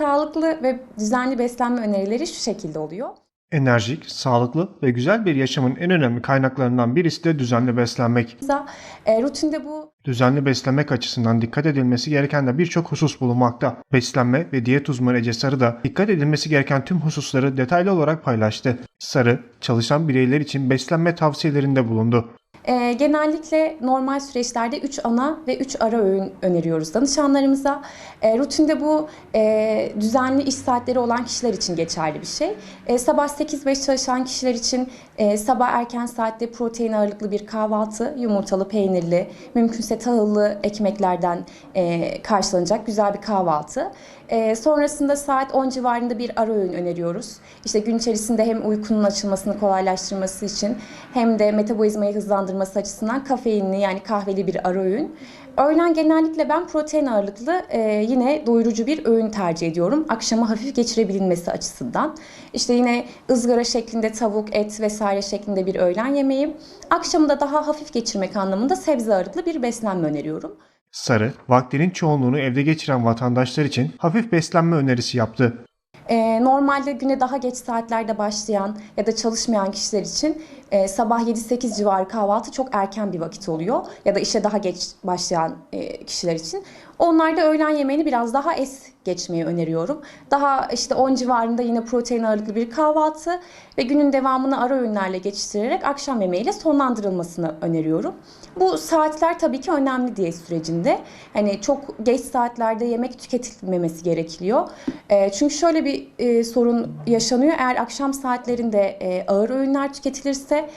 sağlıklı ve düzenli beslenme önerileri şu şekilde oluyor. Enerjik, sağlıklı ve güzel bir yaşamın en önemli kaynaklarından birisi de düzenli beslenmek. E, rutinde bu Düzenli beslenmek açısından dikkat edilmesi gereken de birçok husus bulunmakta. Beslenme ve diyet uzmanı Ece Sarı da dikkat edilmesi gereken tüm hususları detaylı olarak paylaştı. Sarı, çalışan bireyler için beslenme tavsiyelerinde bulundu. E, genellikle normal süreçlerde 3 ana ve 3 ara öğün öneriyoruz danışanlarımıza. E, rutinde bu e, düzenli iş saatleri olan kişiler için geçerli bir şey. E, sabah 8-5 çalışan kişiler için e, sabah erken saatte protein ağırlıklı bir kahvaltı, yumurtalı, peynirli, mümkünse tahıllı ekmeklerden e, karşılanacak güzel bir kahvaltı. E, sonrasında saat 10 civarında bir ara öğün öneriyoruz. İşte gün içerisinde hem uykunun açılmasını kolaylaştırması için hem de metabolizmayı hızlandırması açısından kafeinli yani kahveli bir ara öğün. Öğlen genellikle ben protein ağırlıklı e, yine doyurucu bir öğün tercih ediyorum. Akşamı hafif geçirebilmesi açısından. İşte yine ızgara şeklinde tavuk, et vesaire şeklinde bir öğlen yemeği. Akşamı da daha hafif geçirmek anlamında sebze ağırlıklı bir beslenme öneriyorum. Sarı, vaktinin çoğunluğunu evde geçiren vatandaşlar için hafif beslenme önerisi yaptı. Ee, normalde güne daha geç saatlerde başlayan ya da çalışmayan kişiler için e, sabah 7-8 civarı kahvaltı çok erken bir vakit oluyor. Ya da işe daha geç başlayan e, kişiler için. Onlarda öğlen yemeğini biraz daha es geçmeyi öneriyorum. Daha işte 10 civarında yine protein ağırlıklı bir kahvaltı ve günün devamını ara öğünlerle geçiştirerek akşam yemeğiyle sonlandırılmasını öneriyorum. Bu saatler tabii ki önemli diyet sürecinde. Hani çok geç saatlerde yemek tüketilmemesi gerekiyor. E, çünkü şöyle bir e, sorun yaşanıyor. Eğer akşam saatlerinde e, ağır öğünler tüketilirse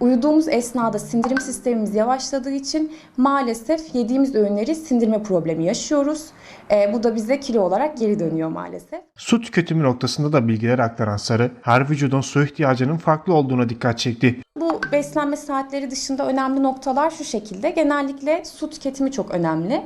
uyuduğumuz esnada sindirim sistemimiz yavaşladığı için maalesef yediğimiz öğünleri sindirme problemi yaşıyoruz. E, bu da bize kilo olarak geri dönüyor maalesef. Su tüketimi noktasında da bilgiler aktaran Sarı, her vücudun su ihtiyacının farklı olduğuna dikkat çekti. Bu beslenme saatleri dışında önemli noktalar şu şekilde. Genellikle su tüketimi çok önemli.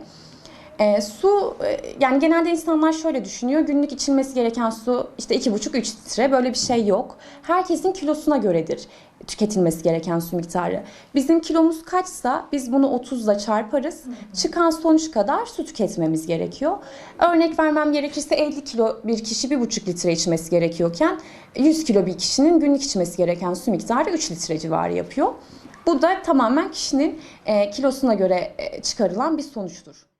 E, su e, yani genelde insanlar şöyle düşünüyor. Günlük içilmesi gereken su işte 2,5-3 litre böyle bir şey yok. Herkesin kilosuna göredir tüketilmesi gereken su miktarı. Bizim kilomuz kaçsa biz bunu 30'la çarparız. Çıkan sonuç kadar su tüketmemiz gerekiyor. Örnek vermem gerekirse 50 kilo bir kişi 1,5 litre içmesi gerekiyorken 100 kilo bir kişinin günlük içmesi gereken su miktarı 3 litre civarı yapıyor. Bu da tamamen kişinin e, kilosuna göre e, çıkarılan bir sonuçtur.